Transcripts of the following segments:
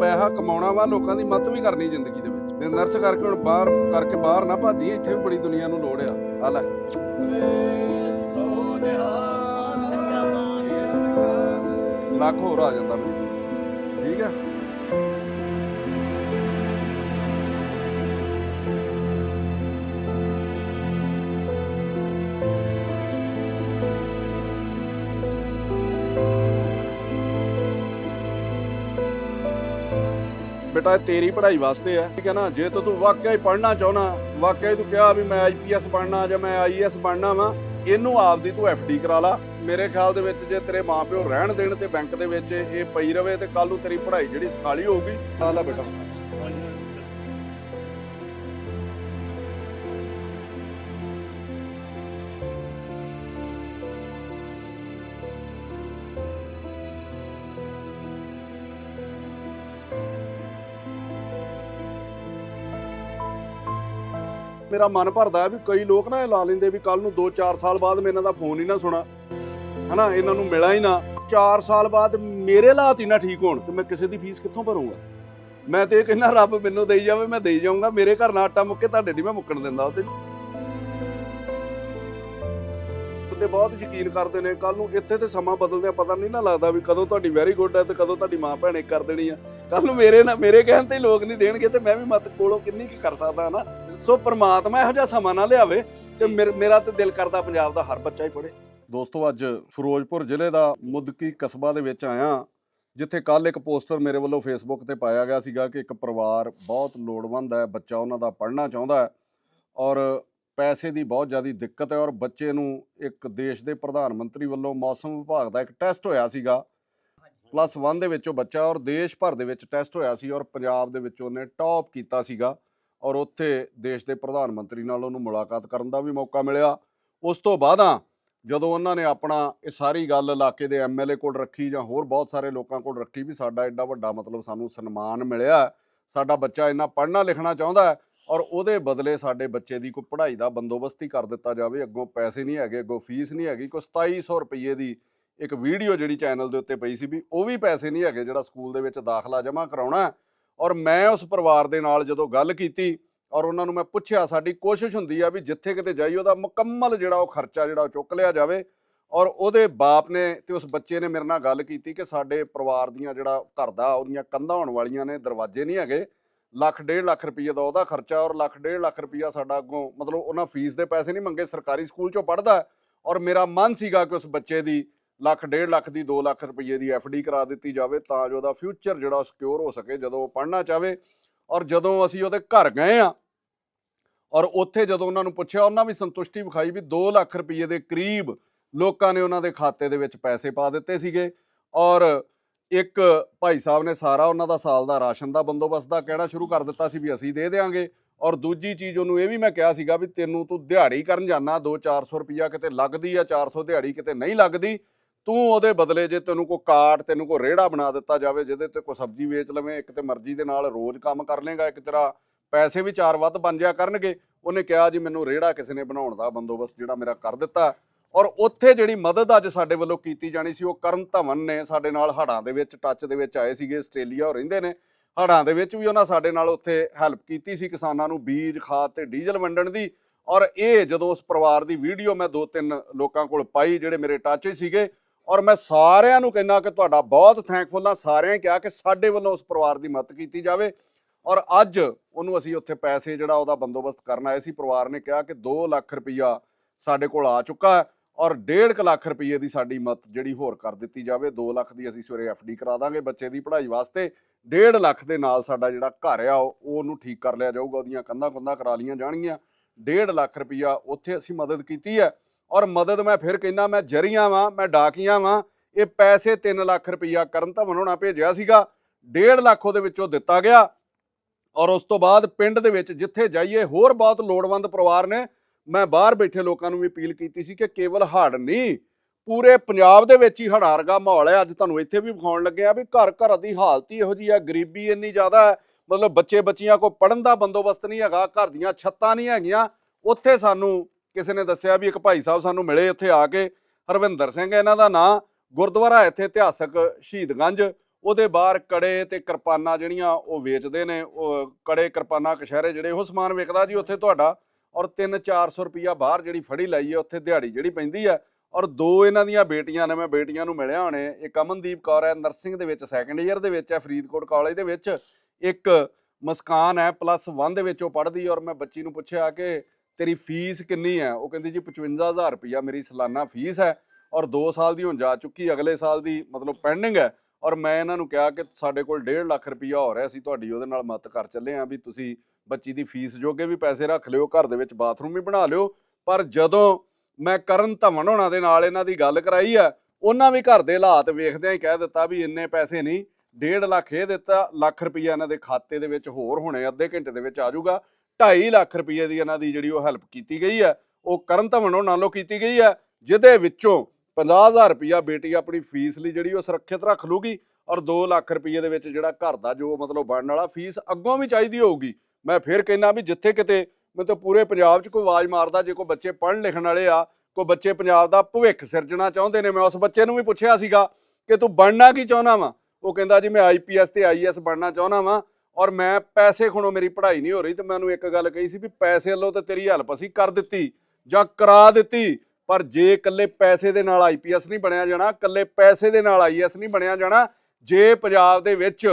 ਪੈਸਾ ਕਮਾਉਣਾ ਵਾ, ਲੋਕਾਂ ਦੀ ਮਦਦ ਵੀ ਕਰਨੀ ਜ਼ਿੰਦਗੀ ਦੇ ਵਿੱਚ। ਤੇ ਨਰਸ ਕਰਕੇ ਹੁਣ ਬਾਹਰ, ਕਰਕੇ ਬਾਹਰ ਨਾ ਭਾਜੀ ਇੱਥੇ ਵੀ ਬੜੀ ਦੁਨੀਆ ਨੂੰ ਲੋੜ ਆ। ਆ ਲੈ। ਲੱਖ ਹੋਰ ਆ ਜਾਂਦਾ ਮੇਰੀ ਠੀਕ ਆ? ਬੇਟਾ, ਇਹ ਤੇਰੀ ਪੜ੍ਹਾਈ ਵਾਸਤੇ ਆ ਠੀਕ ਹੈ ਨਾ? ਜੇ ਤਾਂ ਤੂੰ ਵਾਕਿਆ ਹੀ ਪੜ੍ਹਨਾ ਚਾਹਣਾ ਵਾਕਿਆ ਹੀ ਤੂੰ ਕਿਹਾ ਵੀ ਮੈਂ ਆਈਪੀਐਸ ਬਣਨਾ ਜਾਂ ਮੈਂ ਆਈਐਸ ਬਣਨਾ ਵਾ, ਇਹਨੂੰ ਆਪਦੀ ਤੂੰ ਐਫਡੀ ਕਰਾ ਲਾ। ਮੇਰੇ ਖਿਆਲ ਦੇ ਵਿੱਚ ਜੇ ਤੇਰੇ ਮਾਪਿਓ ਰਹਿਣ ਦੇਣ ਤੇ ਬੈਂਕ ਦੇ ਵਿੱਚ ਇਹ ਪਈ ਰਵੇ ਤੇ ਕੱਲ ਨੂੰ ਤੇਰੀ ਪੜ੍ਹਾਈ ਜਿਹੜੀ ਸਖਾਲੀ ਹੋਊਗੀ ਆ ਬੇਟਾ। ਮੇਰਾ ਮਨ ਭਰਦਾ ਹੈ ਵੀ ਕਈ ਲੋਕ ਨਾ ਇਹ ਲਾ ਲੈਂਦੇ ਵੀ ਕੱਲ ਨੂੰ 2-4 ਸਾਲ ਬਾਅਦ ਮੈਂ ਇਹਨਾਂ ਦਾ ਫੋਨ ਹੀ ਨਾ ਸੁਣਾ। ਹਨਾ, ਇਹਨਾਂ ਨੂੰ ਮਿਲਾਂ ਹੀ ਨਾ। 4 ਸਾਲ ਬਾਅਦ ਮੇਰੇ ਹਾਲਾਤ ਹੀ ਨਾ ਠੀਕ ਹੋਣ ਤੇ ਮੈਂ ਕਿਸੇ ਦੀ ਫੀਸ ਕਿੱਥੋਂ ਭਰੂੰਗਾ? ਮੈਂ ਤੇ ਇਹ ਕਹਿੰਦਾ, ਰੱਬ ਮੈਨੂੰ ਦੇਈ ਜਾਵੇ, ਮੈਂ ਦੇਈ ਜਾਊਂਗਾ। ਮੇਰੇ ਘਰ ਨਾਲ ਆਟਾ ਮੁੱਕੇ ਤੁਹਾਡੇ ਨਹੀਂ ਮੈਂ ਮੁੱਕਣ ਦਿੰਦਾ ਉਹ ਤੇ ਤੇ ਬਹੁਤ ਯਕੀਨ ਕਰਦੇ ਨੇ ਕੱਲ ਨੂੰ ਇੱਥੇ ਤੇ ਸਮਾਂ ਬਦਲਦਿਆਂ ਪਤਾ ਨਹੀਂ ਨਾ ਲੱਗਦਾ ਵੀ ਕਦੋਂ ਤੁਹਾਡੀ ਵੈਰੀ ਗੁੱਡ ਹੈ ਤੇ ਕਦੋਂ ਤੁਹਾਡੀ ਮਾਂ ਭੈਣ ਇੱਕ ਕਰ ਦੇਣੀ ਆ। ਕੱਲ ਨੂੰ ਮੇਰੇ ਨਾ, ਮੇਰੇ ਕਹਿਣ ਤੇ ਲੋਕ ਨਹੀਂ ਦੇਣਗੇ ਤੇ ਮੈਂ ਵੀ ਮਤ ਕੋਲੋਂ ਕਿੰਨੀ ਕੀ ਕਰ ਸਕਦਾ ਨਾ ਸੋ ਪ੍ਰਮਾਤਮਾ ਇਹੋ ਜਿਹਾ ਸਮਾਂ ਨਾ ਲਿਆਵੇ ਤੇ ਮੇਰ- ਤੇ ਦਿਲ ਕਰਦਾ ਪੰਜਾਬ ਦਾ ਹਰ ਬੱਚਾ ਹੀ ਪੜ੍ਹੇ। ਦੋਸਤੋ ਅੱਜ ਫਿਰੋਜ਼ਪੁਰ ਜ਼ਿਲ੍ਹੇ ਦਾ ਮੁਦਕੀ ਕਸਬਾ ਦੇ ਵਿੱਚ ਆਇਆ ਜਿੱਥੇ ਕੱਲ ਇੱਕ ਪੋਸਟਰ ਮੇਰੇ ਵੱਲੋਂ ਫੇਸਬੁੱਕ ਤੇ ਪਾਇਆ ਗਿਆ ਸੀਗਾ ਕਿ ਇੱਕ ਪਰਿਵਾਰ ਬਹੁਤ ਲੋੜਵੰਦ ਹੈ ਬੱਚਾ ਉਹਨਾਂ ਦਾ ਪੜ੍ਹਨਾ ਚਾਹੁੰਦਾ ਹੈ ਔਰ ਪੈਸੇ ਦੀ ਬਹੁਤ ਜ਼ਿਆਦਾ ਦਿੱਕਤ ਹੈ ਔਰ ਬੱਚੇ ਨੂੰ ਇੱਕ ਦੇਸ਼ ਦੇ ਪ੍ਰਧਾਨ ਮੰਤਰੀ ਵੱਲੋਂ ਮੌਸਮ ਵਿਭਾਗ ਦਾ ਇੱਕ ਟੈਸਟ ਹੋਇਆ ਸੀਗਾ। ਪਲੱਸ 1 ਦੇ ਵਿੱਚ ਉਹ ਬੱਚਾ ਔਰ ਦੇਸ਼ ਭਰ ਦੇ ਵਿੱਚ ਟੈਸਟ ਹੋਇਆ ਸੀ ਔਰ ਪੰਜਾਬ ਦੇ ਵਿੱਚ ਉਹਨੇ ਟੌਪ ਕੀਤਾ ਸੀਗਾ। ਔਰ ਉੱਥੇ ਦੇਸ਼ ਦੇ ਪ੍ਰਧਾਨ ਮੰਤਰੀ ਨਾਲ ਉਹਨੂੰ ਮੁਲਾਕਾਤ ਕਰਨ ਦਾ ਵੀ ਮੌਕਾ ਮਿਲਿਆ। ਉਸ ਤੋਂ ਬਾਅਦਾਂ ਜਦੋਂ ਉਹਨਾਂ ਨੇ ਆਪਣਾ ਇਹ ਸਾਰੀ ਗੱਲ ਇਲਾਕੇ ਦੇ ਐਮਐਲਏ ਕੋਲ ਰੱਖੀ ਜਾਂ ਹੋਰ ਬਹੁਤ ਸਾਰੇ ਲੋਕਾਂ ਕੋਲ ਰੱਖੀ ਵੀ ਸਾਡਾ ਐਡਾ ਵੱਡਾ ਮਤਲਬ ਸਾਨੂੰ ਸਨਮਾਨ ਮਿਲਿਆ ਸਾਡਾ ਬੱਚਾ ਇੰਨਾ ਪੜ੍ਹਨਾ ਲਿਖਣਾ ਚਾਹੁੰਦਾ ਹੈ ਔਰ ਉਹਦੇ ਬਦਲੇ ਸਾਡੇ ਬੱਚੇ ਦੀ ਕੋਈ ਪੜ੍ਹਾਈ ਦਾ ਬੰਦੋਬਸਤ ਹੀ ਕਰ ਦਿੱਤਾ ਜਾਵੇ, ਅੱਗੋਂ ਪੈਸੇ ਨਹੀਂ ਹੈਗੇ, ਅੱਗੋਂ ਫੀਸ ਨਹੀਂ ਹੈਗੀ, ਕੋਈ 2700 ਰੁਪਏ ਦੀ ਇੱਕ ਵੀਡੀਓ ਜਿਹੜੀ ਚੈਨਲ ਦੇ ਉੱਤੇ ਪਈ ਸੀ ਵੀ ਉਹ ਵੀ ਪੈਸੇ ਨਹੀਂ ਹੈਗੇ ਜਿਹੜਾ ਸਕੂਲ ਦੇ ਵਿੱਚ ਦਾਖਲਾ ਜਮ੍ਹਾਂ ਕਰਾਉਣਾ ਔਰ ਮੈਂ ਉਸ ਪਰਿਵਾਰ ਦੇ ਨਾਲ ਜਦੋਂ ਗੱਲ ਕੀਤੀ ਔਰ ਉਹਨਾਂ ਨੂੰ ਮੈਂ ਪੁੱਛਿਆ, ਸਾਡੀ ਕੋਸ਼ਿਸ਼ ਹੁੰਦੀ ਆ ਵੀ ਜਿੱਥੇ ਕਿਤੇ ਜਾਈ ਉਹਦਾ ਮੁਕੰਮਲ ਜਿਹੜਾ ਉਹ ਖਰਚਾ ਜਿਹੜਾ ਉਹ ਚੁੱਕ ਲਿਆ ਜਾਵੇ ਔਰ ਉਹਦੇ ਬਾਪ ਨੇ ਤੇ ਉਸ ਬੱਚੇ ਨੇ ਮੇਰੇ ਨਾਲ ਗੱਲ ਕੀਤੀ ਕਿ ਸਾਡੇ ਪਰਿਵਾਰ ਦੀਆਂ ਜਿਹੜਾ ਘਰ ਦਾ, ਉਹਦੀਆਂ ਕੰਧਾਂ ਹੋਣ ਵਾਲੀਆਂ ਨੇ, ਦਰਵਾਜ਼ੇ ਨਹੀਂ ਹੈਗੇ, ਲੱਖ ਡੇਢ ਲੱਖ ਰੁਪਏ ਦਾ ਉਹਦਾ ਖਰਚਾ ਔਰ ਲੱਖ ਡੇਢ ਲੱਖ ਰੁਪਈਆ ਸਾਡਾ ਅੱਗੋਂ ਮਤਲਬ ਉਹਨਾਂ ਫੀਸ ਦੇ ਪੈਸੇ ਨਹੀਂ ਮੰਗੇ, ਸਰਕਾਰੀ ਸਕੂਲ ਚੋਂ ਪੜ੍ਹਦਾ ਔਰ ਮੇਰਾ ਮਨ ਸੀਗਾ ਕਿ ਉਸ ਬੱਚੇ ਦੀ ਲੱਖ, ਡੇਢ ਲੱਖ ਦੀ 2 ਲੱਖ ਰੁਪਏ ਦੀ ਡੀ ਕਰਾ ਦਿੱਤੀ ਜਾਵੇ ਤਾਂ ਜੋ ਉਹਦਾ ਫਿਊਚਰ ਜਿਹੜਾ ਸਿਕਿਉਰ ਹੋ ਸਕੇ, ਜਦੋਂ ਉਹ ਪੜ੍ਹਨਾ ਚਾਹਵੇ ਔਰ ਜਦੋਂ ਅਸੀਂ ਉਹਦੇ ਘਰ ਗਏ ਆ ਔਰ ਉੱਥੇ ਜਦੋਂ ਉਹਨਾਂ ਨੂੰ ਪੁੱਛਿਆ, ਉਹਨਾਂ ਵੀ ਸੰਤੁਸ਼ਟੀ ਵਿਖਾਈ ਵੀ 2 ਲੱਖ ਰੁਪਏ ਦੇ ਕਰੀਬ ਲੋਕਾਂ ਨੇ ਉਹਨਾਂ ਦੇ ਖਾਤੇ ਦੇ ਵਿੱਚ ਪੈਸੇ ਪਾ ਦਿੱਤੇ ਸੀਗੇ। ਔਰ ਇੱਕ ਭਾਈ ਸਾਹਿਬ ਨੇ ਸਾਰਾ ਉਹਨਾਂ ਦਾ ਸਾਲ ਦਾ ਰਾਸ਼ਨ ਦਾ ਬੰਦੋਬਸਤ ਦਾ ਕਹਿਣਾ ਸ਼ੁਰੂ ਕਰ ਦਿੱਤਾ ਸੀ ਵੀ ਅਸੀਂ ਦੇ ਦੇਵਾਂਗੇ ਔਰ ਦੂਜੀ ਚੀਜ਼ ਉਹਨੂੰ ਇਹ ਵੀ ਮੈਂ ਕਿਹਾ ਸੀਗਾ ਵੀ ਤੈਨੂੰ ਤੂੰ ਦਿਹਾੜੀ ਕਰਨ ਜਾਣਾ 2-400 ਰੁਪਈਆ ਕਿਤੇ ਲੱਗਦੀ ਆ 400 ਦਿਹਾੜੀ ਕਿਤੇ ਨਹੀਂ ਲੱਗਦੀ ਤੂੰ ਉਹਦੇ ਬਦਲੇ ਜੇ ਤੈਨੂੰ ਕੋਈ ਕਾਟ ਤੈਨੂੰ ਕੋਈ ਰੇੜਾ ਬਣਾ ਦਿੱਤਾ ਜਾਵੇ, ਜਿਹਦੇ ਤੇ ਕੋਈ ਸਬਜ਼ੀ ਵੇਚ ਲਵੇਂ, ਇੱਕ ਤੇ ਮਰਜ਼ੀ ਦੇ ਨਾਲ ਰੋਜ਼ ਕੰਮ ਕਰ ਲੇਗਾ ਇੱਕ ਤੇਰਾ ਪੈਸੇ ਵੀ ਚਾਰ ਵੱਧ ਬਣ ਜਾਇਆ ਕਰਨਗੇ। ਉਹਨੇ ਕਿਹਾ ਜੀ, ਮੈਨੂੰ ਰੇੜਾ ਕਿਸੇ ਨੇ ਬਣਾਉਣ ਦਾ ਬੰਦੋਬਸਤ ਜਿਹੜਾ ਮੇਰਾ ਕਰ ਦਿੱਤਾ। ਔਰ ਉੱਥੇ ਜਿਹੜੀ ਮਦਦ ਅੱਜ ਸਾਡੇ ਵੱਲੋਂ ਕੀਤੀ ਜਾਣੀ ਸੀ, ਉਹ ਕਰਨ ਧਵਨ ਨੇ ਸਾਡੇ ਨਾਲ ਹੜਾਂ ਦੇ ਵਿੱਚ, ਟੱਚ ਦੇ ਵਿੱਚ ਆਏ ਸੀਗੇ, ਆਸਟ੍ਰੇਲੀਆ ਉਹ ਰਹਿੰਦੇ ਨੇ। ਹੜਾਂ ਦੇ ਵਿੱਚ ਵੀ ਉਹਨਾਂ ਸਾਡੇ ਨਾਲ ਉੱਥੇ ਹੈਲਪ ਕੀਤੀ ਸੀ ਕਿਸਾਨਾਂ ਨੂੰ ਬੀਜ, ਖਾਦ ਤੇ ਡੀਜ਼ਲ ਵੰਡਣ ਦੀ। ਔਰ ਇਹ ਜਦੋਂ ਉਸ ਪਰਿਵਾਰ ਦੀ ਵੀਡੀਓ ਮੈਂ ਦੋ ਤਿੰਨ ਲੋਕਾਂ ਕੋਲ ਪਾਈ, ਜਿਹੜੇ ਮੇਰੇ ਟੱਚ 'ਚ ਸੀਗੇ ਔਰ ਮੈਂ ਸਾਰਿਆਂ ਨੂੰ ਕਹਿੰਦਾ ਕਿ ਤੁਹਾਡਾ ਬਹੁਤ ਥੈਂਕਫੁਲ ਹਾਂ, ਸਾਰਿਆਂ ਕਿਹਾ ਕਿ ਸਾਡੇ ਵੱਲੋਂ ਉਸ ਪਰਿਵਾਰ ਦੀ ਮਦਦ ਕੀਤੀ ਜਾਵੇ। ਔਰ ਅੱਜ ਉਹਨੂੰ ਅਸੀਂ ਉੱਥੇ ਪੈਸੇ ਜਿਹੜਾ ਉਹਦਾ ਬੰਦੋਬਸਤ ਕਰਨ ਆਏ ਸੀ, ਪਰਿਵਾਰ ਨੇ ਕਿਹਾ ਕਿ 2 ਲੱਖ ਰੁਪਈਆ ਸਾਡੇ ਕੋਲ ਆ ਚੁੱਕਾ ਹੈ ਔਰ 1.5 ਲੱਖ ਰੁਪਏ ਦੀ ਸਾਡੀ ਮਦਦ ਜਿਹੜੀ ਹੋਰ ਕਰ ਦਿੱਤੀ ਜਾਵੇ। 2 ਲੱਖ ਦੀ ਅਸੀਂ ਸਵੇਰੇ ਡੀ ਕਰਾ ਦਾਂਗੇ ਬੱਚੇ ਦੀ ਪੜ੍ਹਾਈ ਵਾਸਤੇ। 1.5 ਲੱਖ ਦੇ ਨਾਲ ਸਾਡਾ ਜਿਹੜਾ ਘਰ ਆ, ਉਹ ਉਹ ਉਹਨੂੰ ਠੀਕ ਕਰ ਲਿਆ ਜਾਊਗਾ, ਉਹਦੀਆਂ ਕੰਧਾਂ ਕੁੰਧਾਂ ਕਰਾ ਲੀਆਂ ਜਾਣਗੀਆਂ। 1.5 ਲੱਖ ਰੁਪਈਆ ਉੱਥੇ ਅਸੀਂ ਮਦਦ ਕੀਤੀ ਹੈ। ਔਰ ਮਦਦ ਮੈਂ ਫਿਰ ਕਹਿੰਦਾ, ਮੈਂ ਜਰੀਆਂ ਵਾਂ, ਮੈਂ ਡਾਕੀਆਂ ਵਾਂ। ਇਹ ਪੈਸੇ 3 ਲੱਖ ਰੁਪਈਆ ਕਰਨ ਤਾਂ ਮਨੋਣਾ ਭੇਜਿਆ ਸੀਗਾ। 1.5 ਲੱਖ ਉਹਦੇ ਵਿੱਚੋਂ ਦਿੱਤਾ ਗਿਆ। ਔਰ ਉਸ ਤੋਂ ਬਾਅਦ ਪਿੰਡ ਦੇ ਵਿੱਚ ਜਿੱਥੇ ਜਾਈਏ, ਹੋਰ ਬਹੁਤ ਲੋੜਵੰਦ ਪਰਿਵਾਰ ਨੇ। ਮੈਂ ਬਾਹਰ ਬੈਠੇ ਲੋਕਾਂ ਨੂੰ ਵੀ ਅਪੀਲ ਕੀਤੀ ਸੀ ਕਿ ਕੇਵਲ ਹੜ੍ਹ ਨਹੀਂ, ਪੂਰੇ ਪੰਜਾਬ ਦੇ ਵਿੱਚ ਹੀ ਹੜਾਰਗਾ ਮਾਹੌਲ ਹੈ। ਅੱਜ ਤੁਹਾਨੂੰ ਇੱਥੇ ਵੀ ਵਿਖਾਉਣ ਲੱਗੇ ਆ ਵੀ ਘਰ ਘਰ ਦੀ ਹਾਲਤ ਹੀ ਇਹੋ ਜੀ ਹੈ। ਗਰੀਬੀ ਇੰਨੀ ਜ਼ਿਆਦਾ ਹੈ, ਮਤਲਬ ਬੱਚੇ ਬੱਚੀਆਂ ਕੋ ਪੜਨ ਦਾ ਬੰਦੋਬਸਤ ਨਹੀਂ ਹੈਗਾ, ਘਰ ਦੀਆਂ ਛੱਤਾਂ ਨਹੀਂ ਹੈਗੀਆਂ। ਉੱਥੇ ਸਾਨੂੰ ਕਿਸੇ ਨੇ ਦੱਸਿਆ ਵੀ ਇੱਕ ਭਾਈ ਸਾਹਿਬ ਸਾਨੂੰ ਮਿਲੇ ਉੱਥੇ ਆ ਕੇ, ਹਰਵਿੰਦਰ ਸਿੰਘ ਇਹਨਾਂ ਦਾ ਨਾਂ, ਗੁਰਦੁਆਰਾ ਇੱਥੇ ਇਤਿਹਾਸਕ ਸ਼ਹੀਦਗੰਜ ਉਹਦੇ ਬਾਹਰ ਕੜੇ ਤੇ ਕਿਰਪਾਨਾਂ ਜਿਹੜੀਆਂ ਉਹ ਵੇਚਦੇ ਨੇ, ਉਹ ਕੜੇ ਕਿਰਪਾਨਾਂ ਕਸ਼ਹਿਰੇ ਜਿਹੜੇ ਉਹ ਸਮਾਨ ਵਿਕਦਾ ਜੀ ਉੱਥੇ ਤੁਹਾਡਾ, ਔਰ 3-400 ਰੁਪਈਆ ਬਾਹਰ ਜਿਹੜੀ ਫੜੀ ਲਾਈ ਹੈ, ਉੱਥੇ ਦਿਹਾੜੀ ਜਿਹੜੀ ਪੈਂਦੀ ਹੈ, ਔਰ ਦੋ ਇਹਨਾਂ ਦੀਆਂ ਬੇਟੀਆਂ ਨੇ, ਮੈਂ ਬੇਟੀਆਂ ਨੂੰ ਮਿਲਿਆ ਹੋਣੇ, ਇੱਕ ਅਮਨਦੀਪ ਕੌਰ ਹੈ ਨਰਸਿੰਗ ਦੇ ਵਿੱਚ ਸੈਕੰਡ ਈਅਰ ਦੇ ਵਿੱਚ ਹੈ, ਫਰੀਦਕੋਟ ਕਾਲਜ ਦੇ ਵਿੱਚ, ਇੱਕ ਮਸਕਾਨ ਹੈ ਪਲੱਸ 1 ਦੇ ਵਿੱਚ ਉਹ ਪੜ੍ਹਦੀ ਔਰ ਮੈਂ ਬੱਚੀ ਨੂੰ ਪੁੱਛਿਆ ਕਿ ਤੇਰੀ ਫੀਸ ਕਿੰਨੀ ਹੈ? ਉਹ ਕਹਿੰਦੀ ਜੀ 55000 ਰੁਪਈਆ ਮੇਰੀ ਸਾਲਾਨਾ ਫੀਸ ਹੈ ਔਰ 2 ਸਾਲ ਦੀ ਹੁਣ ਜਾ ਚੁੱਕੀ ਅਗਲੇ ਸਾਲ ਦੀ ਮਤਲਬ ਪੈਂਡਿੰਗ ਹੈ ਔਰ ਮੈਂ ਇਹਨਾਂ ਨੂੰ ਕਿਹਾ ਕਿ ਸਾਡੇ ਕੋਲ 1.5 ਲੱਖ ਰੁਪਈਆ ਹੋ ਰਿਹਾ ਸੀ ਤੁਹਾਡੀ ਉਹਦੇ ਨਾਲ ਮਦਦ ਕਰ ਚੱਲੇ ਆ ਵੀ ਤੁਸੀਂ ਬੱਚੀ ਦੀ ਫੀਸ ਜੋਗੇ ਵੀ ਪੈਸੇ ਰੱਖ ਲਿਓ, ਘਰ ਦੇ ਵਿੱਚ ਬਾਥਰੂਮ ਵੀ ਬਣਾ ਲਿਓ। ਪਰ ਜਦੋਂ ਮੈਂ ਕਰਨ ਧਵਨ ਹੋਣਾ ਦੇ ਨਾਲ ਇਹਨਾਂ ਦੀ ਗੱਲ ਕਰਾਈ ਆ ਉਹਨਾਂ ਵੀ ਘਰ ਦੇ ਹਾਲਾਤ ਵੇਖਦਿਆਂ ਹੀ ਕਹਿ ਦਿੱਤਾ ਵੀ ਇੰਨੇ ਪੈਸੇ ਨਹੀਂ 1.5 ਲੱਖ ਇਹ ਦਿੱਤਾ, ਲੱਖ ਰੁਪਈਆ ਇਹਨਾਂ ਦੇ ਖਾਤੇ ਦੇ ਵਿੱਚ ਹੋਰ ਹੋਣੇ ਅੱਧੇ ਘੰਟੇ ਦੇ ਵਿੱਚ ਆ ਜਾਊਗਾ। 2.5 ਲੱਖ ਰੁਪਈਏ ਦੀ ਇਹਨਾਂ ਦੀ ਜਿਹੜੀ ਉਹ ਹੈਲਪ ਕੀਤੀ ਗਈ ਹੈ, ਉਹ ਕਰਨ ਧਵਨ ਹੋਣਾ ਨਾਲੋਂ ਕੀਤੀ ਗਈ ਹੈ, ਜਿਹਦੇ ਵਿੱਚੋਂ 50000 ਰੁਪਈਆ ਬੇਟੀ ਆਪਣੀ ਫੀਸ ਲਈ ਜਿਹੜੀ ਉਹ ਸੁਰੱਖਿਅਤ ਰੱਖ ਲੂਗੀ ਔਰ 2 ਲੱਖ ਰੁਪਈਏ ਦੇ ਵਿੱਚ ਜਿਹੜਾ ਘਰ ਦਾ ਜੋ ਮਤਲਬ ਬਣਨ ਵਾਲਾ ਫੀਸ ਅੱਗੋਂ ਵੀ ਚਾਹੀਦੀ ਹੋਊਗੀ। ਮੈਂ ਫਿਰ ਕਹਿੰਦਾ ਵੀ ਜਿੱਥੇ ਕਿਤੇ ਮੈਂ ਤਾਂ ਪੂਰੇ ਪੰਜਾਬ 'ਚ ਕੋਈ ਆਵਾਜ਼ ਮਾਰਦਾ, ਜੇ ਕੋਈ ਬੱਚੇ ਪੜ੍ਹਨ ਲਿਖਣ ਵਾਲੇ ਆ, ਕੋਈ ਬੱਚੇ ਪੰਜਾਬ ਦਾ ਭਵਿੱਖ ਸਿਰਜਣਾ ਚਾਹੁੰਦੇ ਨੇ, ਮੈਂ ਉਸ ਬੱਚੇ ਨੂੰ ਵੀ ਪੁੱਛਿਆ ਸੀਗਾ ਕਿ ਤੂੰ ਬਣਨਾ ਕੀ ਚਾਹੁੰਦਾ ਵਾ? ਉਹ ਕਹਿੰਦਾ ਜੀ ਮੈਂ ਆਈਪੀਐਸ ਤੇ ਆਈਐਸ ਬਣਨਾ ਚਾਹੁੰਦਾ ਵਾਂ। ਔਰ ਮੈਂ ਪੈਸੇ ਖੁਣੋ ਮੇਰੀ ਪੜ੍ਹਾਈ ਨਹੀਂ ਹੋ ਰਹੀ ਤੇ ਮੈਨੂੰ ਇੱਕ ਗੱਲ ਕਹੀ ਸੀ ਵੀ ਪੈਸੇ ਵੱਲੋਂ ਤੇ ਤੇਰੀ ਹੈਲਪ ਅਸੀਂ ਕਰ ਦਿੱਤੀ ਜਾਂ ਕਰਾ ਦਿੱਤੀ, ਪਰ ਜੇ ਇਕੱਲੇ ਪੈਸੇ ਦੇ ਨਾਲ ਆਈਪੀਐਸ ਨਹੀਂ ਬਣਿਆ ਜਾਣਾ, ਇਕੱਲੇ ਪੈਸੇ ਦੇ ਨਾਲ ਆਈਐਸ ਨਹੀਂ ਬਣਿਆ ਜਾਣਾ, ਜੇ ਪੰਜਾਬ ਦੇ ਵਿੱਚ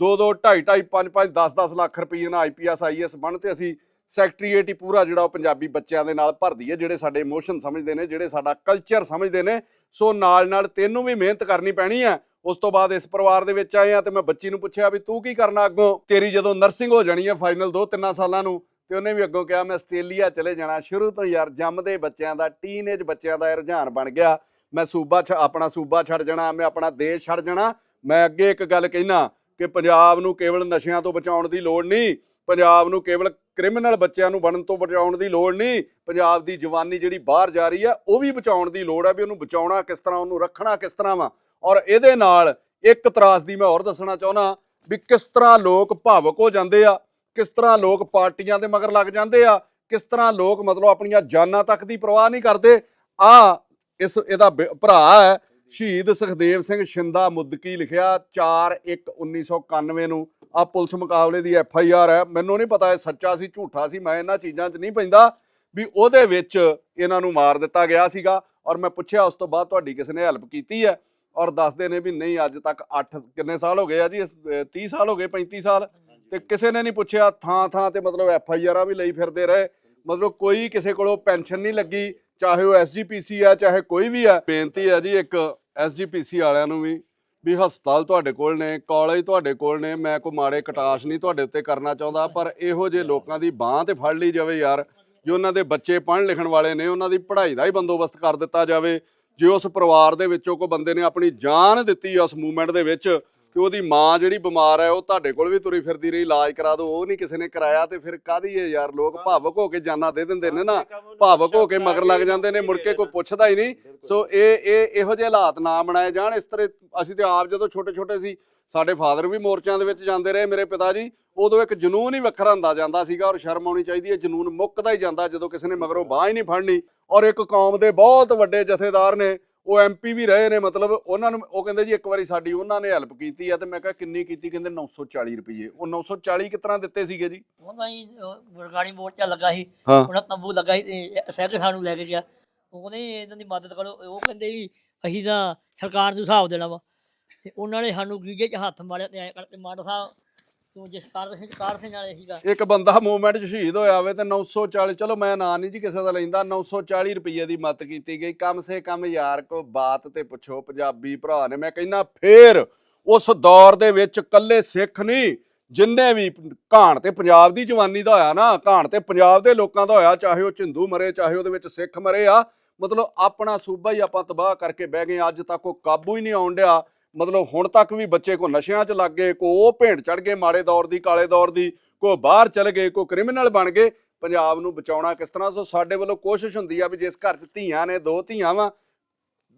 2 2 2.5 2.5 5 5 10 10 ਲੱਖ ਰੁਪਏ ਨਾਲ ਆਈਪੀਐਸ ਆਈਐਸ ਬਣ ਤੇ ਅਸੀਂ ਸੈਕਟਰੀਏਟ ਹੀ ਪੂਰਾ ਜਿਹੜਾ ਉਹ ਪੰਜਾਬੀ ਬੱਚਿਆਂ ਦੇ ਨਾਲ ਭਰਦੀ ਹੈ, ਜਿਹੜੇ ਸਾਡੇ ਇਮੋਸ਼ਨ ਸਮਝਦੇ ਨੇ, ਜਿਹੜੇ ਸਾਡਾ ਕਲਚਰ ਸਮਝਦੇ ਨੇ, ਸੋ ਨਾਲ ਨਾਲ ਤੈਨੂੰ ਵੀ ਮਿਹਨਤ ਕਰਨੀ ਪੈਣੀ ਹੈ। ਉਸ ਤੋਂ ਬਾਅਦ ਇਸ ਪਰਿਵਾਰ ਦੇ ਵਿੱਚ ਆਏ ਆ ਤੇ ਮੈਂ ਬੱਚੀ ਨੂੰ ਪੁੱਛਿਆ ਵੀ ਤੂੰ ਕੀ ਕਰਨਾ ਅੱਗੋਂ? ਤੇਰੀ ਜਦੋਂ ਨਰਸਿੰਗ ਹੋ ਜਾਣੀ ਹੈ ਫਾਈਨਲ 2-3 ਸਾਲਾਂ ਨੂੰ, ਤੇ ਉਹਨੇ ਵੀ ਅੱਗੋਂ ਕਿਹਾ, ਮੈਂ ਆਸਟ੍ਰੇਲੀਆ ਚਲੇ ਜਾਣਾ। ਸ਼ੁਰੂ ਤੋਂ ਯਾਰ ਜੰਮਦੇ ਬੱਚਿਆਂ ਦਾ ਟੀਨੇਜ ਬੱਚਿਆਂ ਦਾ ਇਹ ਰੁਝਾਨ ਬਣ ਗਿਆ। ਮੈਂ ਸੂਬਾ ਛ- ਆਪਣਾ ਸੂਬਾ ਛੱਡ ਜਾਣਾ, ਮੈਂ ਆਪਣਾ ਦੇਸ਼ ਛੱਡ ਜਾਣਾ। ਮੈਂ ਅੱਗੇ ਇੱਕ ਗੱਲ ਕਹਿਣਾ ਕਿ ਪੰਜਾਬ ਨੂੰ ਕੇਵਲ ਨਸ਼ਿਆਂ ਤੋਂ ਬਚਾਉਣ ਦੀ ਲੋੜ ਨਹੀਂ, ਪੰਜਾਬ ਨੂੰ ਕੇਵਲ ਕ੍ਰਿਮੀਨਲ ਬੱਚਿਆਂ ਨੂੰ ਬਣਨ ਤੋਂ ਬਚਾਉਣ ਦੀ ਲੋੜ ਨਹੀਂ, ਪੰਜਾਬ ਦੀ ਜਵਾਨੀ ਜਿਹੜੀ ਬਾਹਰ ਜਾ ਰਹੀ ਹੈ ਉਹ ਵੀ ਬਚਾਉਣ ਦੀ ਲੋੜ ਹੈ ਵੀ ਉਹਨੂੰ ਬਚਾਉਣਾ ਕਿਸ ਤਰ੍ਹਾਂ, ਉਹਨੂੰ ਰੱਖਣਾ ਕਿਸ ਤਰ੍ਹਾਂ ਵਾ। ਔਰ ਇਹਦੇ ਨਾਲ ਇੱਕ ਤਰਾਸ ਦੀ ਮੈਂ ਹੋਰ ਦੱਸਣਾ ਚਾਹੁੰਦਾ ਵੀ ਕਿਸ ਤਰ੍ਹਾਂ ਲੋਕ ਭਾਵਕ ਹੋ ਜਾਂਦੇ ਆ, ਕਿਸ ਤਰ੍ਹਾਂ ਲੋਕ ਪਾਰਟੀਆਂ ਦੇ ਮਗਰ ਲੱਗ ਜਾਂਦੇ ਆ, ਕਿਸ ਤਰ੍ਹਾਂ ਲੋਕ ਮਤਲਬ ਆਪਣੀਆਂ ਜਾਨਾਂ ਤੱਕ ਦੀ ਪਰਵਾਹ ਨਹੀਂ ਕਰਦੇ। ਆ ਇਸ ਇਹਦਾ ਬ- ਭਰਾ ਹੈ ਸ਼ਹੀਦ ਸੁਖਦੇਵ ਸਿੰਘ ਸ਼ਿੰਦਾ ਮੁੱਦਕੀ ਲਿਖਿਆ 4/1/1991 ਨੂੰ। ਆ ਪੁਲਿਸ ਮੁਕਾਬਲੇ ਦੀ ਐਫ ਆਈ ਆਰ ਹੈ। ਮੈਨੂੰ ਨਹੀਂ ਪਤਾ ਇਹ ਸੱਚਾ ਸੀ, ਝੂਠਾ ਸੀ, ਮੈਂ ਇਹਨਾਂ ਚੀਜ਼ਾਂ 'ਚ ਨਹੀਂ ਪੈਂਦਾ ਵੀ ਉਹਦੇ ਵਿੱਚ ਇਹਨਾਂ ਨੂੰ ਮਾਰ ਦਿੱਤਾ ਗਿਆ ਸੀਗਾ। ਔਰ ਮੈਂ ਪੁੱਛਿਆ ਉਸ ਤੋਂ ਬਾਅਦ ਤੁਹਾਡੀ ਕਿਸ ਨੇ ਹੈਲਪ ਕੀਤੀ ਹੈ। ਔਰ ਦੱਸਦੇ ਨੇ ਵੀ ਨਹੀਂ ਅੱਜ ਤੱਕ 8 ਕਿੰਨੇ ਸਾਲ ਹੋ ਗਏ ਆ ਜੀ? ਇਸ, 30 ਸਾਲ ਹੋ ਗਏ 35 ਸਾਲ। ਤੇ ਕਿਸੇ ਨੇ ਨਹੀਂ ਪੁੱਛਿਆ ਥਾਂ ਥਾਂ ਤੇ ਮਤਲਬ ਐਫ ਆਈ ਆਰਾਂ ਵੀ ਲਈ ਫਿਰਦੇ ਰਹੇ। ਮਤਲਬ ਕੋਈ ਕਿਸੇ ਕੋਲੋਂ ਪੈਨਸ਼ਨ ਨਹੀਂ ਲੱਗੀ ਚਾਹੇ ਉਹ ਐਸਜੀਪੀਸੀ ਆ ਚਾਹੇ ਕੋਈ ਵੀ ਆ। ਬੇਨਤੀ ਹੈ ਜੀ ਇੱਕ ਐਸਜੀਪੀਸੀ ਵਾਲਿਆਂ ਨੂੰ ਵੀ ਵੀ ਹਸਪਤਾਲ ਤੁਹਾਡੇ ਕੋਲ ਨੇ ਕਾਲਜ ਤੁਹਾਡੇ ਕੋਲ ਨੇ ਮੈਂ ਕੋਈ ਮਾੜੇ ਕਟਾਸ਼ ਨਹੀਂ ਤੁਹਾਡੇ ਉੱਤੇ ਕਰਨਾ ਚਾਹੁੰਦਾ ਪਰ ਇਹੋ ਜਿਹੇ ਲੋਕਾਂ ਦੀ ਬਾਹ ਤੇ ਫੜ ਲਈ ਜਾਵੇ ਯਾਰ ਜੋ ਉਹਨਾਂ ਦੇ ਬੱਚੇ ਪੜ੍ਹਨ ਲਿਖਣ ਵਾਲੇ ਨੇ ਉਹਨਾਂ ਦੀ ਪੜ੍ਹਾਈ ਦਾ ਹੀ ਬੰਦੋਬਸਤ ਕਰ ਦਿੱਤਾ ਜਾਵੇ। ਜੇ ਉਸ ਪਰਿਵਾਰ ਦੇ ਵਿੱਚੋਂ ਕੋਈ ਬੰਦੇ ਨੇ ਆਪਣੀ ਜਾਨ ਦਿੱਤੀ ਉਸ ਮੂਵਮੈਂਟ ਦੇ ਵਿੱਚ ਤੇ ਉਹਦੀ ਮਾਂ ਜਿਹੜੀ ਬਿਮਾਰ ਹੈ, ਉਹ ਤੁਹਾਡੇ ਕੋਲ ਵੀ ਤੁਰੀ ਫਿਰਦੀ ਰਹੀ, ਇਲਾਜ ਕਰਾ ਦਿਓ, ਉਹ ਨਹੀਂ ਕਿਸੇ ਨੇ ਕਰਾਇਆ ਤੇ ਫਿਰ ਕਾਹਦੀ ਹੈ ਯਾਰ ਲੋਕ ਭਾਵਕ ਹੋ ਕੇ ਜਾਨਾਂ ਦੇ ਦਿੰਦੇ ਨੇ ਨਾ, ਭਾਵਕ ਹੋ ਕੇ ਮਗਰ ਲੱਗ ਜਾਂਦੇ ਨੇ, ਮੁੜ ਕੇ ਕੋਈ ਪੁੱਛਦਾ ਹੀ ਨਹੀਂ। ਸੋ ਇਹ ਇਹ ਇਹੋ ਜਿਹੇ ਹਾਲਾਤ ਨਾ ਬਣਾਏ ਜਾਣ, ਇਸ ਤਰ੍ਹਾਂ ਅਸੀਂ ਤੇ ਆਪ ਜਦੋਂ ਛੋਟੇ ਛੋਟੇ ਸੀ, ਸਾਡੇ ਫਾਦਰ ਵੀ ਮੋਰਚਿਆਂ ਦੇ ਵਿੱਚ ਜਾਂਦੇ ਰਹੇ, ਮੇਰੇ ਪਿਤਾ ਜੀ, ਉਦੋਂ ਇੱਕ ਜਨੂਨ ਹੀ ਵੱਖਰਾ ਹੁੰਦਾ ਜਾਂਦਾ ਸੀਗਾ ਔਰ ਸ਼ਰਮ ਆਉਣੀ ਚਾਹੀਦੀ ਹੈ, ਜਨੂਨ ਮੁੱਕਦਾ ਹੀ ਜਾਂਦਾ ਜਦੋਂ ਕਿਸੇ ਨੇ ਮਗਰੋਂ ਬਾਹ ਹੀ ਨਹੀਂ ਫੜਨੀ। ਔਰ ਇੱਕ ਕੌਮ ਦੇ ਬਹੁਤ ਵੱਡੇ ਜਥੇਦਾਰ ਨੇ ਉਹ ਐਮਪੀ ਵੀ ਰਹੇ ਨੇ ਮਤਲਬ ਉਹਨਾਂ ਨੂੰ ਉਹ ਕਹਿੰਦੇ ਜੀ ਇੱਕ ਵਾਰੀ ਸਾਡੀ ਉਹਨਾਂ ਨੇ ਹੈਲਪ ਕੀਤੀ ਆ ਤੇ ਮੈਂ ਕਿਹਾ ਕਿੰਨੀ ਕੀਤੀ? ਕਹਿੰਦੇ 940 ਰੁਪਏ ਉਹ 940 ਕਿਤਨਾ ਦਿੱਤੇ ਸੀਗੇ ਜੀ? ਉਹਨਾਂ ਹੀ ਬਰਗਾੜੀ ਮੋਰਚਾ ਲੱਗਾ ਸੀ। ਉਹਨਾਂ ਤੰਬੂ ਲੱਗਾ ਸੀ ਤੇ ਸਹਿਕ ਸਾਨੂੰ ਲੈ ਕੇ ਗਿਆ। ਉਹਨੇ ਇਹਨਾਂ ਦੀ ਮਦਦ ਕਰੋ ਉਹ ਕਹਿੰਦੇ ਵੀ ਅਸੀਂ ਤਾਂ ਸਰਕਾਰ ਨੂੰ ਹਿਸਾਬ ਦੇਣਾ ਵਾ। ਤੇ ਉਹਨਾਂ ਨੇ ਸਾਨੂੰ ਗੀਜੇ 'ਚ ਹੱਥ ਮਾਰਿਆ ਤੇ ਐ ਕਰਕੇ ਮਾਨ ਸਾਹਿਬ ਤੂੰ ਜਿਸ ਸਿੰਘ ਕਾਰ ਸਿੰਘ ਵਾਲੇ ਸੀਗਾ? ਇੱਕ ਬੰਦਾ ਮੂਵਮੈਂਟ 'ਚ ਸ਼ਹੀਦ ਹੋਇਆ ਹੋਵੇ ਤੇ 940 ਚਲੋ ਮੈਂ ਨਾਂ ਨਹੀਂ ਜੀ ਕਿਸੇ ਦਾ ਲੈਂਦਾ 940 ਰੁਪਏ ਦੀ ਮਦਦ ਕੀਤੀ ਗਈ। ਕਮ ਸੇ ਕਮ ਯਾਰ ਕੋ ਬਾਤ ਤੇ ਪੁੱਛੋ, ਪੰਜਾਬੀ ਭਰਾ ਨੇ, ਮੈਂ ਕਹਿੰਦਾ ਫੇਰ ਉਸ ਦੌਰ ਦੇ ਵਿੱਚ ਕੱਲੇ ਸਿੱਖ ਨਹੀਂ, ਜਿੰਨੇ ਵੀ ਘਾਣ ਤੇ ਪੰਜਾਬ ਦੀ ਜਵਾਨੀ ਦਾ ਹੋਇਆ ਨਾ, ਘਾਣ ਤੇ ਪੰਜਾਬ ਦੇ ਲੋਕਾਂ ਦਾ ਹੋਇਆ, ਚਾਹੇ ਉਹ ਝਿੰਦੂ ਮਰੇ, ਚਾਹੇ ਉਹਦੇ ਵਿੱਚ ਸਿੱਖ ਮਰੇ ਆ, ਮਤਲਬ ਆਪਣਾ ਸੂਬਾ ਹੀ ਆਪਾਂ ਤਬਾਹ ਕਰਕੇ ਬਹਿ ਗਏ ਅੱਜ ਤੱਕ ਉਹ ਕਾਬੂ ਹੀ ਨਹੀਂ ਆਉਣ ਡਿਆ। ਮਤਲਬ ਹੁਣ ਤੱਕ ਵੀ ਬੱਚੇ ਕੋ ਨਸ਼ਿਆਂ 'ਚ ਲੱਗ ਗਏ, ਕੋ ਉਹ ਭੇਂਟ ਚੜ ਗਏ ਮਾੜੇ ਦੌਰ ਦੀ, ਕਾਲੇ ਦੌਰ ਦੀ, ਕੋ ਬਾਹਰ ਚਲ ਗਏ, ਕੋ ਕ੍ਰਿਮੀਨਲ ਬਣ ਗਏ, ਪੰਜਾਬ ਨੂੰ ਬਚਾਉਣਾ ਕਿਸ ਤਰ੍ਹਾਂ? ਸੋ ਸਾਡੇ ਵੱਲੋਂ ਕੋਸ਼ਿਸ਼ ਹੁੰਦੀ ਆ ਵੀ ਜਿਸ ਘਰ 'ਚ ਧੀਆਂ ਨੇ, ਦੋ ਧੀਆਂ ਵਾ,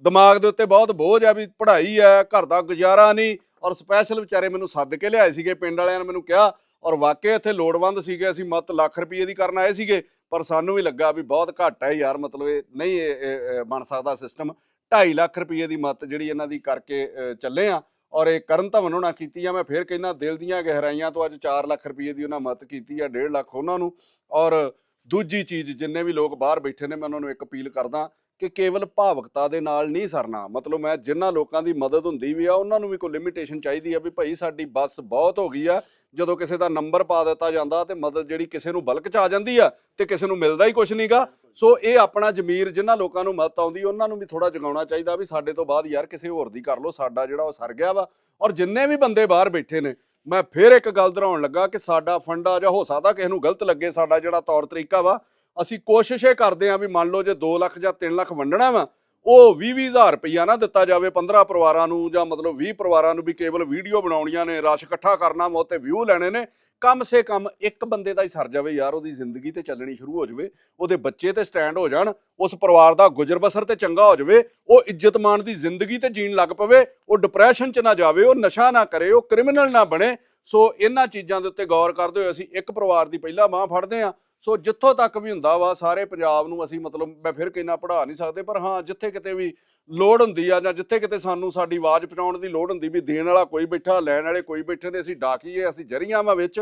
ਦਿਮਾਗ ਦੇ ਉੱਤੇ ਬਹੁਤ ਬੋਝ ਆ ਵੀ ਪੜ੍ਹਾਈ ਹੈ ਘਰ ਦਾ ਗੁਜ਼ਾਰਾ ਨਹੀਂ, ਔਰ ਸਪੈਸ਼ਲ ਵਿਚਾਰੇ ਮੈਨੂੰ ਸੱਦ ਕੇ ਲਿਆਏ ਸੀਗੇ, ਪਿੰਡ ਵਾਲਿਆਂ ਨੇ ਮੈਨੂੰ ਕਿਹਾ, ਔਰ ਵਾਕਿਆ ਇੱਥੇ ਲੋੜਵੰਦ ਸੀਗੇ, ਅਸੀਂ ਮਤ ਲੱਖ ਰੁਪਏ ਦੀ ਕਰਨ ਆਏ ਸੀਗੇ, ਪਰ ਸਾਨੂੰ ਵੀ ਲੱਗਾ ਵੀ ਬਹੁਤ ਘੱਟ ਹੈ ਯਾਰ, ਮਤਲਬ ਇਹ ਨਹੀਂ ਬਣ ਸਕਦਾ ਸਿਸਟਮ 2.5 ਲੱਖ ਰੁਪਏ ਦੀ ਮਤ ਜਿਹੜੀ ਇਹਨਾਂ ਦੀ ਕਰਕੇ ਚੱਲੇ ਆ। ਔਰ ਇਹ ਕਰਨ ਧਵਨ ਹੋਣਾ ਕੀਤੀ ਆ, ਮੈਂ ਫੇਰ ਕਹਿੰਦਾ ਦਿਲ ਦੀਆਂ ਗਹਿਰਾਈਆਂ ਤੋਂ ਅੱਜ 4 ਲੱਖ ਰੁਪਏ ਦੀ ਉਹਨਾਂ ਮਦਦ ਕੀਤੀ ਆ 1.5 ਲੱਖ ਉਹਨਾਂ ਨੂੰ। ਔਰ ਦੂਜੀ ਚੀਜ਼, ਜਿੰਨੇ ਵੀ ਲੋਕ ਬਾਹਰ ਬੈਠੇ ਨੇ, ਮੈਂ ਉਹਨਾਂ ਨੂੰ ਇੱਕ ਅਪੀਲ ਕਰਦਾ ਕਿ ਕੇਵਲ ਭਾਵਕਤਾ ਦੇ ਨਾਲ ਨਹੀਂ ਸਰਨਾ। ਮਤਲਬ ਮੈਂ ਜਿਨ੍ਹਾਂ ਲੋਕਾਂ ਦੀ ਮਦਦ ਹੁੰਦੀ ਵੀ ਆ, ਉਹਨਾਂ ਨੂੰ ਵੀ ਕੋਈ ਲਿਮਿਟੇਸ਼ਨ ਚਾਹੀਦੀ ਆ ਵੀ ਭਾਈ ਸਾਡੀ ਬੱਸ ਬਹੁਤ ਹੋ ਗਈ ਆ, ਜਦੋਂ ਕਿਸੇ ਦਾ ਨੰਬਰ ਪਾ ਦਿੱਤਾ ਜਾਂਦਾ ਤੇ ਮਦਦ ਜਿਹੜੀ ਕਿਸੇ ਨੂੰ ਬਲਕ ਚ ਆ ਜਾਂਦੀ ਆ, ਤੇ ਕਿਸੇ ਨੂੰ ਮਿਲਦਾ ਹੀ ਕੁਝ ਨਹੀਂਗਾ ਸੋ ਇਹ ਆਪਣਾ ਜ਼ਮੀਰ ਜਿਨ੍ਹਾਂ ਲੋਕਾਂ ਨੂੰ ਮਦਦ ਆਉਂਦੀ, ਉਹਨਾਂ ਨੂੰ ਵੀ ਥੋੜਾ ਜਗਾਉਣਾ ਚਾਹੀਦਾ ਵੀ ਸਾਡੇ ਤੋਂ ਬਾਅਦ ਯਾਰ ਕਿਸੇ ਹੋਰ ਦੀ ਕਰ ਲਓ, ਸਾਡਾ ਜਿਹੜਾ ਉਹ ਸਰ ਗਿਆ ਵਾ। ਔਰ ਜਿੰਨੇ ਵੀ ਬੰਦੇ ਬਾਹਰ ਬੈਠੇ ਨੇ, ਮੈਂ ਫਿਰ ਇੱਕ ਗੱਲ ਦੁਹਰਾਉਣ ਲੱਗਾ ਕਿ ਸਾਡਾ ਫੰਡਾ ਜਾਂ ਹੋ ਸਕਦਾ ਕਿਸੇ ਨੂੰ ਗਲਤ ਲੱਗੇ, ਸਾਡਾ ਜਿਹੜਾ ਤੌਰ ਤਰੀਕਾ ਵਾ, ਅਸੀਂ ਕੋਸ਼ਿਸ਼ ਇਹ ਕਰਦੇ ਆਂ ਵੀ ਮੰਨ ਲਓ ਜੇ 2 ਲੱਖ ਜਾਂ 3 ਲੱਖ ਵੰਡਣਾ ਵਾ, ਉਹ 20 ਹਜ਼ਾਰ ਰੁਪਈਆ ਨਾ ਦਿੱਤਾ ਜਾਵੇ 15 ਪਰਿਵਾਰਾਂ ਨੂੰ ਜਾਂ ਮਤਲਬ 20 ਪਰਿਵਾਰਾਂ ਨੂੰ ਵੀ ਕੇਵਲ ਵੀਡੀਓ ਬਣਾਉਣੀਆਂ ਨੇ, ਰਸ਼ ਇਕੱਠਾ ਕਰਨਾ ਵਾ ਉੱਤੇ ਵਿਊ ਲੈਣੇ ਨੇ ਕਮ ਸੇ ਕਮ ਇੱਕ ਬੰਦੇ ਦਾ ਹੀ ਸਰ ਜਾਵੇ ਯਾਰ, ਉਹਦੀ ਜ਼ਿੰਦਗੀ ਤੇ ਚੱਲਣੀ ਸ਼ੁਰੂ ਹੋ ਜਾਵੇ, ਉਹਦੇ ਬੱਚੇ ਤੇ ਸਟੈਂਡ ਹੋ ਜਾਣ, ਉਸ ਪਰਿਵਾਰ ਦਾ ਗੁਜ਼ਰ ਬਸਰ ਤੇ ਚੰਗਾ ਹੋ ਜਾਵੇ, ਉਹ ਇੱਜ਼ਤਮਾਨ ਦੀ ਜ਼ਿੰਦਗੀ ਤੇ ਜੀਣ ਲੱਗ ਪਵੇ, ਉਹ ਡਿਪਰੈਸ਼ਨ 'ਚ ਨਾ ਜਾਵੇ, ਉਹ ਨਸ਼ਾ ਨਾ ਕਰੇ, ਉਹ ਕ੍ਰਿਮੀਨਲ ਨਾ ਬਣੇ। ਸੋ ਇਹਨਾਂ ਚੀਜ਼ਾਂ ਦੇ ਉੱਤੇ ਗੌਰ ਕਰਦੇ ਹੋਏ ਅਸੀਂ ਇੱਕ ਪਰਿਵਾਰ ਦੀ ਪਹਿਲਾ ਬਾਂਹ ਫੜਦੇ ਹਾਂ। ਸੋ ਜਿੱਥੋਂ ਤੱਕ ਵੀ ਹੁੰਦਾ ਵਾ, ਸਾਰੇ ਪੰਜਾਬ ਨੂੰ ਅਸੀਂ ਮਤਲਬ ਮੈਂ ਫਿਰ ਕਿੰਨਾ ਪੜ੍ਹਾ ਨਹੀਂ ਸਕਦੇ, ਪਰ ਹਾਂ, ਜਿੱਥੇ ਕਿਤੇ ਵੀ ਲੋੜ ਹੁੰਦੀ ਆ, ਜਾਂ ਜਿੱਥੇ ਕਿਤੇ ਸਾਨੂੰ ਸਾਡੀ ਆਵਾਜ਼ ਪਹੁੰਚਾਉਣ ਦੀ ਲੋੜ ਹੁੰਦੀ ਵੀ ਦੇਣ ਵਾਲਾ ਕੋਈ ਬੈਠਾ, ਲੈਣ ਵਾਲੇ ਕੋਈ ਬੈਠੇ ਨੇ, ਅਸੀਂ ਡਾਕੀਏ, ਅਸੀਂ ਜਰੀਆਂ ਵਾ ਵਿੱਚ,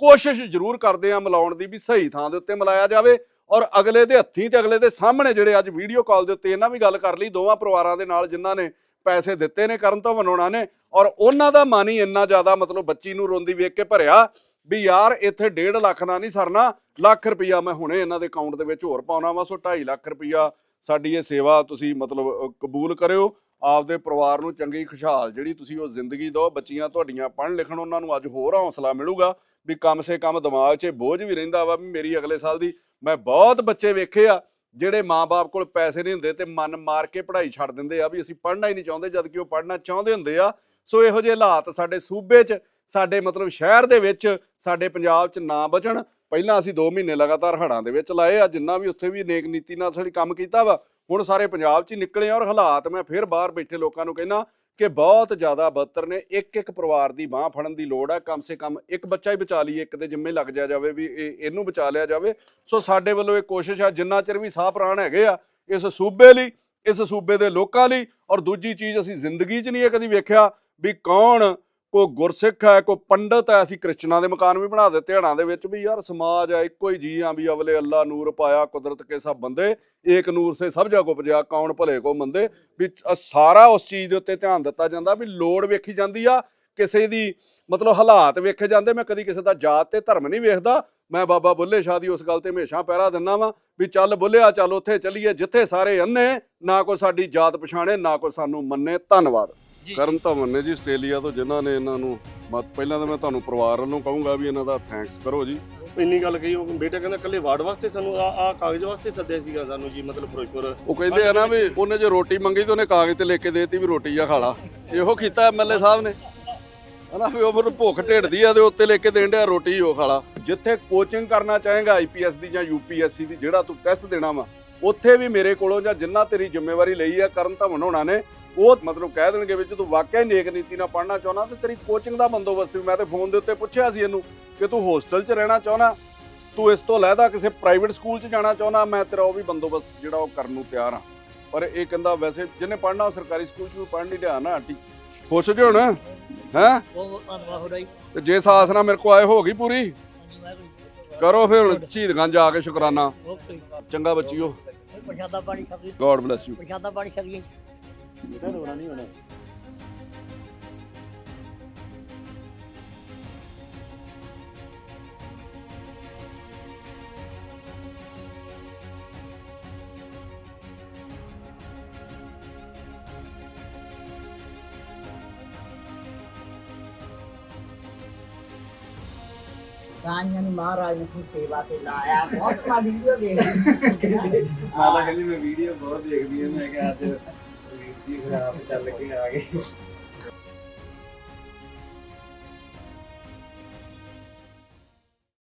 ਕੋਸ਼ਿਸ਼ ਜ਼ਰੂਰ ਕਰਦੇ ਆ ਮਿਲਾਉਣ ਦੀ ਵੀ ਸਹੀ ਥਾਂ ਦੇ ਉੱਤੇ ਮਿਲਾਇਆ ਜਾਵੇ ਔਰ ਅਗਲੇ ਦੇ ਹੱਥੀਂ ਤੇ ਅਗਲੇ ਦੇ ਸਾਹਮਣੇ ਜਿਹੜੇ ਅੱਜ ਵੀਡੀਓ ਕਾਲ ਦੇ ਉੱਤੇ ਇਹਨਾਂ ਵੀ ਗੱਲ ਕਰ ਲਈ, ਦੋਵਾਂ ਪਰਿਵਾਰਾਂ ਦੇ ਨਾਲ ਜਿਨ੍ਹਾਂ ਨੇ ਪੈਸੇ ਦਿੱਤੇ ਨੇ, ਕਰਨ ਤੋਂ ਵਨੋਣਾ ਨੇ, ਔਰ ਉਹਨਾਂ ਦਾ ਮਨ ਹੀ ਇੰਨਾ ਜ਼ਿਆਦਾ ਮਤਲਬ ਬੱਚੀ ਨੂੰ ਰੋਂਦੀ ਵੇਖ ਕੇ ਭਰਿਆ ਵੀ ਯਾਰ ਇੱਥੇ 1.5 ਲੱਖ ਨਾਲ ਨਹੀਂ ਸਰਨਾ, ਲੱਖ ਰੁਪਈਆ ਮੈਂ ਹੁਣੇ ਇਹਨਾਂ ਦੇ ਅਕਾਊਂਟ ਦੇ ਵਿੱਚ ਹੋਰ ਪਾਉਣਾ ਵਾ, ਸੋ 2.5 ਲੱਖ ਰੁਪਈਆ ਸਾਡੀ ਇਹ ਸੇਵਾ ਤੁਸੀਂ ਮਤਲਬ ਕਬੂਲ ਕਰਿਓ। ਆਪਦੇ ਪਰਿਵਾਰ ਨੂੰ ਚੰਗੀ ਖੁਸ਼ਹਾਲ ਜਿਹੜੀ ਤੁਸੀਂ ਉਹ ਜ਼ਿੰਦਗੀ ਦਿਓ, ਬੱਚੀਆਂ ਤੁਹਾਡੀਆਂ ਪੜ੍ਹਨ ਲਿਖਣ ਉਹਨਾਂ ਨੂੰ ਅੱਜ ਹੋਰ ਹੌਸਲਾ ਮਿਲੂਗਾ ਵੀ ਕਮ ਸੇ ਕਮ ਦਿਮਾਗ 'ਚ ਬੋਝ ਵੀ ਰਹਿੰਦਾ ਵਾ ਵੀ ਮੇਰੀ ਅਗਲੇ ਸਾਲ ਦੀ ਮੈਂ ਬਹੁਤ ਬੱਚੇ ਵੇਖੇ ਆ, ਜਿਹੜੇ ਮਾਪੇ ਕੋਲ ਪੈਸੇ ਨਹੀਂ ਹੁੰਦੇ ਤੇ ਮਨ ਮਾਰ ਕੇ ਪੜ੍ਹਾਈ ਛੱਡ ਦਿੰਦੇ ਆ ਵੀ ਅਸੀਂ ਪੜ੍ਹਨਾ ਹੀ ਨਹੀਂ ਚਾਹੁੰਦੇ ਜਦ ਕਿ ਉਹ ਪੜ੍ਹਨਾ ਚਾਹੁੰਦੇ ਹੁੰਦੇ ਆ। ਸੋ ਇਹੋ ਜਿਹੇ ਹਾਲਾਤ ਸਾਡੇ ਸੂਬੇ 'ਚ, ਸਾਡੇ ਮਤਲਬ ਸ਼ਹਿਰ ਦੇ ਵਿੱਚ, ਸਾਡੇ ਪੰਜਾਬ 'ਚ ਨਾ ਬਚਣ। ਪਹਿਲਾਂ ਅਸੀਂ 2 ਮਹੀਨੇ ਲਗਾਤਾਰ ਹੜ੍ਹਾਂ ਦੇ ਵਿੱਚ ਲਾਏ ਆ ਜਿੰਨਾ ਵੀ ਉੱਥੇ ਵੀ ਨੇਕ ਨੀਤੀ ਨਾਲ ਸਾਡੀ ਕੰਮ ਕੀਤਾ ਵਾ, ਹੁਣ ਸਾਰੇ ਪੰਜਾਬ 'ਚ ਹੀ ਨਿਕਲੇ ਆ ਔਰ ਹਾਲਾਤ ਮੈਂ ਫਿਰ ਬਾਹਰ ਬੈਠੇ ਲੋਕਾਂ ਨੂੰ ਕਹਿੰਦਾ ਕਿ ਬਹੁਤ ਜ਼ਿਆਦਾ ਬਦਤਰ ਨੇ ਇੱਕ ਇੱਕ ਪਰਿਵਾਰ ਦੀ ਬਾਹ ਫੜਨ ਦੀ ਲੋੜ ਹੈ ਕਮ ਸੇ ਕਮ ਇੱਕ ਬੱਚਾ ਹੀ ਬਚਾ ਲਈਏ, ਇੱਕ ਦੇ ਜਿੰਮੇ ਲੱਗ ਜਾ ਜਾਵੇ ਵੀ ਇਹ, ਇਹਨੂੰ ਬਚਾ ਲਿਆ ਜਾਵੇ। ਸੋ ਸਾਡੇ ਵੱਲੋਂ ਇਹ ਕੋਸ਼ਿਸ਼ ਆ, ਜਿੰਨਾ ਚਿਰ ਵੀ ਸਾਹ ਪ੍ਰਾਣ ਹੈਗੇ ਆ, ਇਸ ਸੂਬੇ ਲਈ, ਇਸ ਸੂਬੇ ਦੇ ਲੋਕਾਂ ਲਈ ਔਰ ਦੂਜੀ ਚੀਜ਼ ਅਸੀਂ ਜ਼ਿੰਦਗੀ 'ਚ ਨਹੀਂ ਇਹ ਕਦੀ ਵੇਖਿਆ ਵੀ ਕੌਣ ਕੋਈ ਗੁਰਸਿੱਖ ਹੈ, ਕੋਈ ਪੰਡਤ ਹੈ, ਅਸੀਂ ਕ੍ਰਿਸਚਨਾਂ ਦੇ ਮਕਾਨ ਵੀ ਬਣਾ ਦਿੱਤੇ ਹੜਾਂ ਦੇ ਵਿੱਚ ਵੀ ਯਾਰ ਸਮਾਜ ਹੈ, ਇੱਕੋ ਹੀ ਜੀ ਆ ਵੀ ਅਵਲੇ ਅੱਲਾ ਨੂਰ ਪਾਇਆ, ਕੁਦਰਤ ਕੇ ਸਭ ਬੰਦੇ, ਏਕ ਨੂਰ ਸੇ ਸਭ ਜਗ ਉਪਜਿਆ, ਕੌਣ ਭਲੇ ਕੋ ਮੰਦੇ, ਵੀ ਸਾਰਾ ਉਸ ਚੀਜ਼ ਦੇ ਉੱਤੇ ਧਿਆਨ ਦਿੱਤਾ ਜਾਂਦਾ ਵੀ ਲੋੜ ਵੇਖੀ ਜਾਂਦੀ ਆ, ਕਿਸੇ ਦੀ ਮਤਲਬ ਹਾਲਾਤ ਵੇਖੇ ਜਾਂਦੇ, ਮੈਂ ਕਦੀ ਕਿਸੇ ਦਾ ਜਾਤ ਤੇ ਧਰਮ ਨਹੀਂ ਵੇਖਦਾ, ਮੈਂ ਬਾਬਾ ਬੁੱਲੇ ਸ਼ਾਹ ਦੀ ਉਸ ਗੱਲ ਤੇ ਹਮੇਸ਼ਾ ਪਹਿਰਾ ਦਿੰਦਾ ਵਾਂ, ਵੀ ਚੱਲ ਬੁੱਲਿਆ, ਚੱਲ ਉੱਥੇ ਚੱਲੀਏ, ਜਿੱਥੇ ਸਾਰੇ ਅੰਨੇ, ਨਾ ਕੋਈ ਸਾਡੀ ਜਾਤ ਪਛਾਣੇ, ਨਾ ਕੋਈ ਸਾਨੂੰ ਮੰਨੇ, ਧੰਨਵਾਦ। ਕਰਨ ਧਵਨ ਨੇ ਜੀ ਆਸਟ੍ਰੇਲੀਆ ਤੋਂ ਜਿਨ੍ਹਾਂ ਨੇ ਇਹਨਾਂ ਨੂੰ ਮਤ ਪਹਿਲਾਂ ਤਾਂ ਮੈਂ ਤੁਹਾਨੂੰ ਪਰਿਵਾਰ ਵੱਲੋਂ ਕਹੂੰਗਾ ਵੀ ਇਹਨਾਂ ਦਾ ਥੈਂਕਸ ਕਰੋ ਜੀ। ਇੰਨੀ ਗੱਲ ਕਹੀ ਉਹ ਬੇਟਾ ਕਹਿੰਦਾ ਕੱਲੇ ਵਾਰਡ ਵਾਸਤੇ ਸਾਨੂੰ ਆ ਆ ਕਾਗਜ਼ ਵਾਸਤੇ ਸੱਦਿਆ ਸੀਗਾ ਸਾਨੂੰ ਜੀ ਮਤਲਬ ਫਿਰੋਜ਼ਪੁਰ। ਉਹ ਕਹਿੰਦੇ ਆ ਨਾ ਵੀ ਉਹਨੇ ਜੇ ਰੋਟੀ ਮੰਗੀ ਤੇ ਉਹਨੇ ਕਾਗਜ਼ ਤੇ ਲਿਖ ਕੇ ਦੇਤੀ ਵੀ ਰੋਟੀ ਆ ਖਾ ਲਾ। ਇਹੋ ਕੀਤਾ ਐਮਐਲਏ ਸਾਹਿਬ ਨੇ। ਹਨਾ ਵੀ ਉਹ ਮੈਨੂੰ ਭੁੱਖ ਢੇੜਦੀ ਆ ਤੇ ਉੱਤੇ ਲਿਖ ਕੇ ਦੇਣ ਡਿਆ ਰੋਟੀ ਉਹ ਖਾ ਲਾ। ਜਿੱਥੇ ਕੋਚਿੰਗ ਕਰਨਾ ਚਾਹੇਗਾ ਆਈਪੀਐਸ ਦੀ ਜਾਂ ਯੂਪੀਐਸਸੀ ਦੀ ਜਿਹੜਾ ਤੂੰ ਟੈਸਟ ਦੇਣਾ ਵਾ ਉੱਥੇ ਵੀ ਮੇਰੇ ਕੋਲੋਂ ਜਾਂ ਜਿੰਨਾ ਤੇਰੀ ਜ਼ਿੰਮੇਵਾਰੀ ਲਈ ਆ ਕਰਨ ਧਵਨ ਹੋਣਾ ਨੇ ਉਹ ਮਤਲਬ ਕਹਿ ਦੇਣਗੇ ਵਿੱਚ ਤੂੰ ਵਾਕਿਆ ਨੇਕ ਨੀਤੀ ਨਾਲ ਪੜ੍ਹਨਾ ਚਾਹੁੰਦਾ ਤੇ ਤੇਰੀ ਕੋਚਿੰਗ ਦਾ ਬੰਦੋਬਸਤ ਵੀ ਮੈਂ ਤੇ ਫੋਨ ਦੇ ਉੱਤੇ ਪੁੱਛਿਆ ਸੀ ਇਹਨੂੰ ਕਿ ਤੂੰ ਹੋਸਟਲ 'ਚ ਰਹਿਣਾ ਚਾਹੁੰਦਾ ਤੂੰ ਇਸ ਤੋਂ ਲੈਦਾ ਕਿਸੇ ਪ੍ਰਾਈਵੇਟ ਸਕੂਲ 'ਚ ਜਾਣਾ ਚਾਹੁੰਦਾ ਮੈਂ ਤੇਰਾ ਉਹ ਵੀ ਬੰਦੋਬਸਤ ਜਿਹੜਾ ਉਹ ਕਰਨ ਨੂੰ ਤਿਆਰ ਹਾਂ। ਪਰ ਇਹ ਕਹਿੰਦਾ ਵੈਸੇ ਜਿਹਨੇ ਪੜ੍ਹਨਾ ਉਹ ਸਰਕਾਰੀ ਸਕੂਲ 'ਚ ਵੀ ਪੜ੍ਹਨ ਨਹੀਂ ਡਿਆ ਨਾ ਆਂਟੀ। ਖੁਸ਼ ਜੇ ਹੁਣ? ਹੈ? ਬਹੁਤ ਬਹੁਤ ਧੰਨਵਾਦ ਤੁਹਾਡਾ ਜੀ। ਤੇ ਜੇ ਸਾਸ ਨਾਲ ਮੇਰੇ ਕੋ ਆਏ ਹੋ ਗਈ ਪੂਰੀ? ਕਰੋ ਫਿਰ ਹੁਣ ਸ਼ਹੀਦਗੰਜ ਜਾ ਕੇ ਸ਼ੁਕਰਾਨਾ। ਓਕੇ ਚੰਗਾ ਬੱਚਿਓ। ਪ੍ਰਸ਼ਾਦਾ ਪਾਣੀ ਛਕੀ ਗੋਡ ਬlesਸ ਯੂ ਪ੍ਰਸ਼ਾਦਾ ਪਾਣੀ ਛਕੀਏ ਬੇਟਾ ਰੋਣਾ ਨਹੀਂ ਹੋਣਾ ਰਾਂਝਾਂ ਨੂੰ ਮਹਾਰਾਜ ਨੇ ਖੁਦ ਸੇਵਾ ਤੇ ਲਾਇਆ। ਬਹੁਤ ਮਾ ਵੀਡੀਓ ਦੇਖੀ। ਮਾਤਾ ਕਹਿੰਦੀ ਮੈਂ ਵੀਡੀਓ ਬਹੁਤ ਦੇਖਦੀ ਹਾਂ ਮੈਂ ਕਿਹਾ ਅੱਜ ਵੀਡੀਓ ਖਰਾਬ ਚੱਲ ਕੇ ਆ ਗਏ।